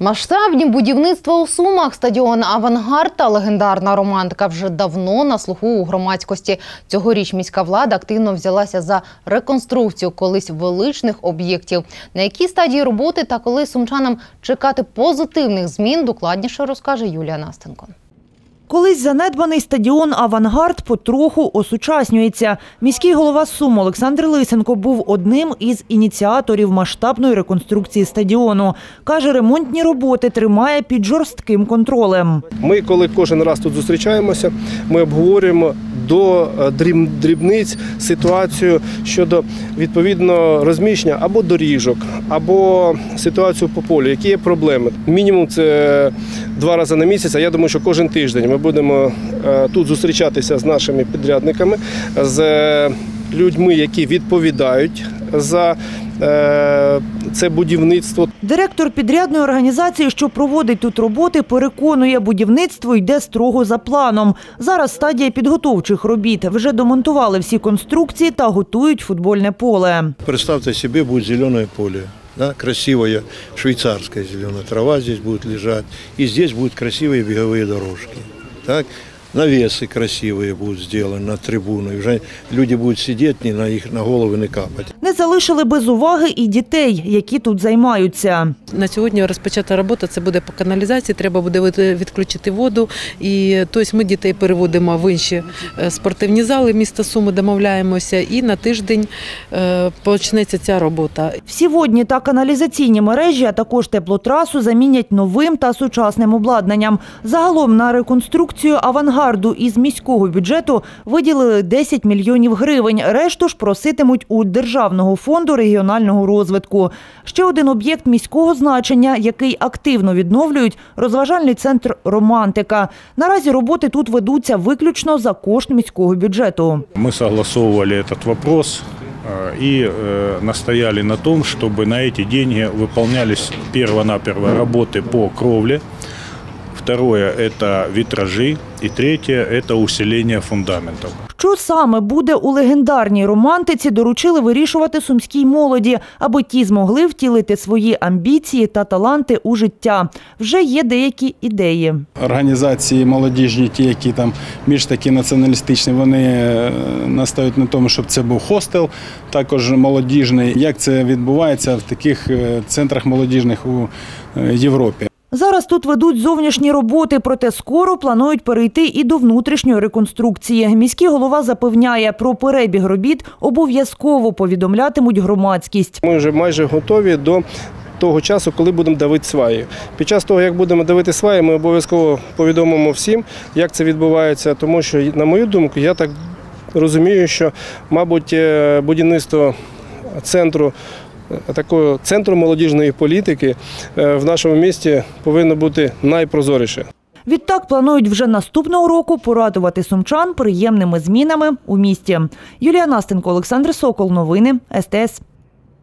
Масштабні будівництва у Сумах, стадіон Авангард та легендарна романтика вже давно на слуху у громадськості. Цьогоріч міська влада активно взялася за реконструкцію колись величних об'єктів. На якій стадії роботи та коли сумчанам чекати позитивних змін, докладніше розкаже Юлія Настенко. Колись занедбаний стадіон «Авангард» потроху осучаснюється. Міський голова Сум Олександр Лисенко був одним із ініціаторів масштабної реконструкції стадіону. Каже, ремонтні роботи тримає під жорстким контролем. Ми, коли кожен раз тут зустрічаємося, ми обговорюємо до е, дрібниць ситуацію щодо відповідно розміщення або доріжок, або ситуацію по полю, які є проблеми. Мінімум це два рази на місяць. А я думаю, що кожен тиждень ми будемо е, тут зустрічатися з нашими підрядниками, з е, людьми, які відповідають за е, це будівництво. Директор підрядної організації, що проводить тут роботи, переконує, будівництво йде строго за планом. Зараз стадія підготовчих робіт. Вже домонтували всі конструкції та готують футбольне поле. Представьте себе, будет зеленое поле. Да, красивая швейцарская зеленая трава здесь будет лежать. И здесь будут красивые беговые дорожки. Так? Навесы красивые будут сделаны на трибуну. И уже люди будут сидеть, не на их на головы не капать. Не залишили без уваги і дітей, які тут займаються. На сьогодні розпочата робота це буде по каналізації. Треба буде від- відключити воду. І тобто ми дітей переводимо в інші е, спортивні зали міста Суми, домовляємося. І на тиждень е, почнеться ця робота. Всі водні та каналізаційні мережі, а також теплотрасу замінять новим та сучасним обладнанням. Загалом на реконструкцію авангарду із міського бюджету виділили 10 мільйонів гривень. Решту ж проситимуть у Державного фонду регіонального розвитку. Ще один об'єкт міського значення, який активно відновлюють – розважальний центр «Романтика». Наразі роботи тут ведуться виключно за кошт міського бюджету. Мы согласовывали этот вопрос э, и э, настояли на том, чтобы на эти деньги выполнялись перво-наперво работы по кровле, второе – это витражи, и третье – это усиление фундаментов. Що саме буде у легендарній романтиці, доручили вирішувати сумській молоді, аби ті змогли втілити свої амбіції та таланти у життя. Вже є деякі ідеї. Організації молодіжні, ті, які там більш такі націоналістичні, вони е, настають на тому, щоб це був хостел, також молодіжний. Як це відбувається в таких е, центрах молодіжних у е, Європі? Зараз тут ведуть зовнішні роботи, проте скоро планують перейти і до внутрішньої реконструкції. Міський голова запевняє, про перебіг робіт обов'язково повідомлятимуть громадськість. Ми вже майже готові до того часу, коли будемо давити сваї. Під час того, як будемо давити сваї, ми обов'язково повідомимо всім, як це відбувається, тому що, на мою думку, я так розумію, що, мабуть, е, будівництво центру. Е, Такого центру молодіжної політики е, в нашому місті повинно бути найпрозоріше. Відтак планують вже наступного року порадувати сумчан приємними змінами у місті. Юлія Настенко, Олександр Сокол. Новини СТС.